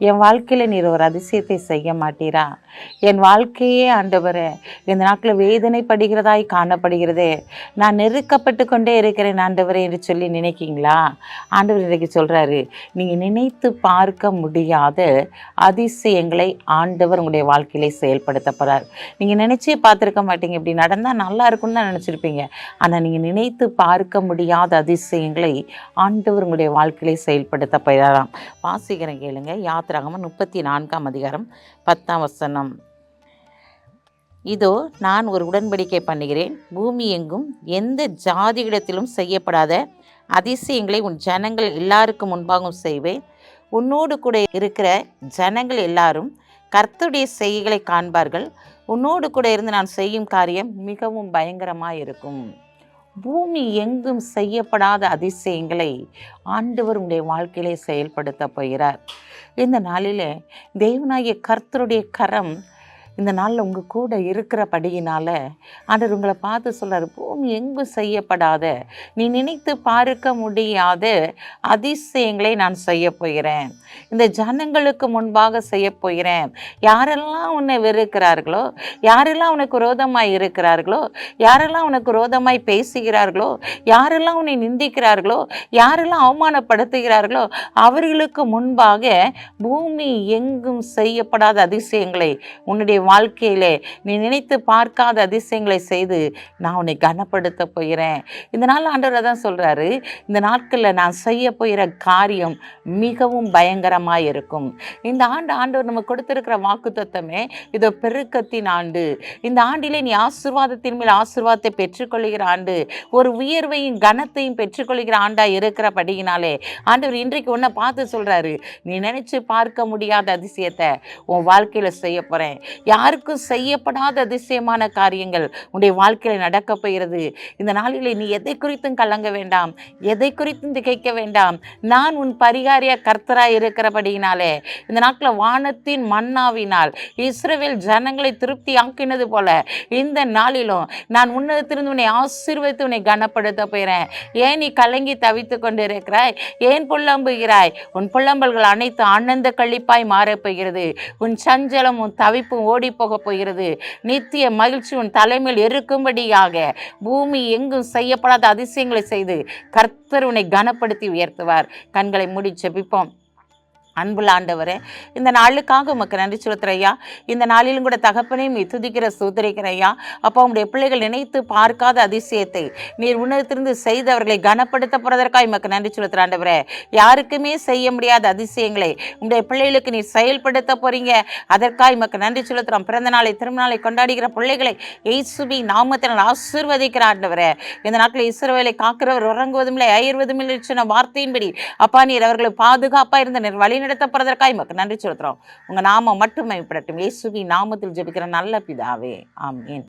என் வாழ்க்கையில் நீர் ஒரு அதிசயத்தை செய்ய மாட்டீரா? என் வாழ்க்கையே ஆண்டவரே இந்த நாட்களில் வேதனைப்படுகிறதாய் காணப்படுகிறதே. நான் நெருக்கப்பட்டு கொண்டே இருக்கிறேன் ஆண்டவரே என்று சொல்லி நினைக்கிங்களா? ஆண்டவர் இன்றைக்கு சொல்கிறாரு நீங்கள் நினைத்து பார்க்க முடியாத அதிசயங்களை ஆண்டவர் உங்களுடைய வாழ்க்கையிலே செயல்படுத்த போகிறார் நீங்கள் நினச்சே பார்த்துருக்க மாட்டீங்க இப்படி நடந்தால் நல்லா இருக்கும்னு தான் நினச்சிருப்பீங்க. ஆனால் நீங்கள் நினைத்து பார்க்க முடியாத அதிசயங்களை ஆண்டவர் உங்களுடைய வாழ்க்கையிலே செயல்படுத்த போகிறாராம் வாசிக்கிறேன் கேளுங்க யாத்திராகமம் முப்பத்தி நான்காம் அதிகாரம் பத்தாம் வசனம். இதோ நான் ஒரு உடன்படிக்கை பண்ணுகிறேன். பூமி எங்கும் எந்த ஜாதியிடத்திலும் செய்யப்படாத அதிசயங்களை உன் ஜனங்கள் எல்லாருக்கும் முன்பாகவும் செய்வேன். உன்னோடு கூட இருக்கிற ஜனங்கள் எல்லாரும் கர்த்தருடைய செய்திகளை காண்பார்கள். உன்னோடு கூட இருந்து நான் செய்யும் காரியம் மிகவும் பயங்கரமாக இருக்கும் பூமி எங்கும் செய்யப்படாத அதிசயங்களை ஆண்டவர் உடைய வாழ்க்கையிலே செயல்படுத்த போகிறார். இந்த நாளில் தேவனாகிய கர்த்தருடைய கரம் இந்த நாளில் உங்கள் கூட இருக்கிறபடியினால ஆண்டவர் உங்களை பார்த்து சொல்கிறார் பூமி எங்கும் செய்யப்படாத? நீ நினைத்து பார்க்க முடியாத அதிசயங்களை நான் செய்ய போகிறேன். இந்த ஜனங்களுக்கு முன்பாக செய்ய போகிறேன். யாரெல்லாம் உன்னை வெறுக்கிறார்களோ யாரெல்லாம் உனக்கு ரோதமாய் இருக்கிறார்களோ யாரெல்லாம் உனக்கு ரோதமாய் பேசுகிறார்களோ யாரெல்லாம் உன்னை நிந்திக்கிறார்களோ யாரெல்லாம் அவமானப்படுத்துகிறார்களோ அவர்களுக்கு முன்பாக பூமி எங்கும் செய்யப்படாத அதிசயங்களை உன்னுடைய வாழ்க்கையிலே நீ நினைத்து பார்க்காத அதிசயங்களை செய்து நான் உன்னை கனப்படுத்த போகிறேன். இந்த நாள் ஆண்டவர் தான் சொல்கிறாரு இந்த நாட்களில் நான் செய்ய போகிற காரியம் மிகவும் பயங்கரமாக இருக்கும். இந்த ஆண்டு ஆண்டவர் நம்ம கொடுத்திருக்கிற வாக்குத்தத்தமே இதோ பெருக்கத்தின் ஆண்டு. இந்த ஆண்டிலே நீ ஆசீர்வாதத்தின் மேல் ஆசிர்வாதத்தை பெற்றுக்கொள்கிற ஆண்டு ஒரு உயர்வையும் கனத்தையும் பெற்றுக்கொள்கிற ஆண்டாக இருக்கிறபடியினாலே ஆண்டவர் இன்றைக்கு ஒன்றை பார்த்து சொல்கிறாரு நீ நினைச்சு பார்க்க முடியாத அதிசயத்தை உன் வாழ்க்கையில் செய்ய போகிறேன் யாருக்கும் செய்யப்படாத அதிசயமான காரியங்கள் உன்னுடைய வாழ்க்கையில் நடக்க போகிறது. இந்த நாளிலே நீ எதை குறித்தும் கலங்க வேண்டாம் எதை குறித்தும் திகைக்க வேண்டாம். நான் உன் பரிகாரிய கர்த்தராக இருக்கிறபடியினாலே இந்த நாட்டில் வானத்தின் மன்னாவினால் இஸ்ரேவேல் ஜனங்களை திருப்தி ஆக்கினது போல இந்த நாளிலும் நான் உன்னதத்திலிருந்து உன்னை ஆசீர்வதித்து உன்னை கனப்படுத்த போகிறேன். ஏன் நீ கலங்கி தவித்து கொண்டு இருக்கிறாய் ஏன் புல்லம்புகிறாய் உன் புல்லம்பல்கள் அனைத்து ஆனந்த கழிப்பாய் மாறப்போகிறது உன் சஞ்சலம் உன் தவிப்பும் ஓடி போக போகிறது. நித்திய மகிழ்ச்சி உன் தலைமையில் இருக்கும்படியாக பூமி எங்கும் செய்யப்படாத அதிசயங்களை செய்து கர்த்தர் உன்னை கனப்படுத்தி உயர்த்துவார். கண்களை மூடி அன்புள்ள ஆண்டவரே இந்த நாளுக்காக உமக்கு நன்றி செலுத்துறையா இந்த நாளிலும் கூட தகப்பனையும் நீ துதிக்கிற சூதரிக்கிறையா அப்போ உங்களுடைய பிள்ளைகள் நினைத்து பார்க்காத அதிசயத்தை நீர் உணர்த்திருந்து செய்தவர்களை கனப்படுத்த போகிறதற்காக உமக்கு நன்றி செலுத்துற ஆண்டவரே. யாருக்குமே செய்ய முடியாத அதிசயங்களை உங்களுடைய பிள்ளைகளுக்கு நீர் செயல்படுத்த போகிறீங்க அதற்காக உமக்கு நன்றி செலுத்துறோம். பிறந்த நாளை திருநாளை கொண்டாடுகிற பிள்ளைகளை எய்சுபி நாமத்தினால் ஆசீர்வதிக்கிற ஆண்டவரே. இந்த நாட்டில் இஸ்ரோவேலை காக்கிறவர் உறங்குவதும் இல்லை அயர்வதும் இல்லை சொன்ன வார்த்தையின்படி அப்பா நீர் அவர்களை பாதுகாப்பாக இருந்த நீர் வழி வழிநடத்தப்படுறதற்காய் உமக்கு நன்றி சொல்கிறோம் உங்க நாமம் மட்டும் மேம்படட்டும். இயேசுவி நாமத்தில் ஜெபிக்கிற நல்ல பிதாவே. ஆமீன்.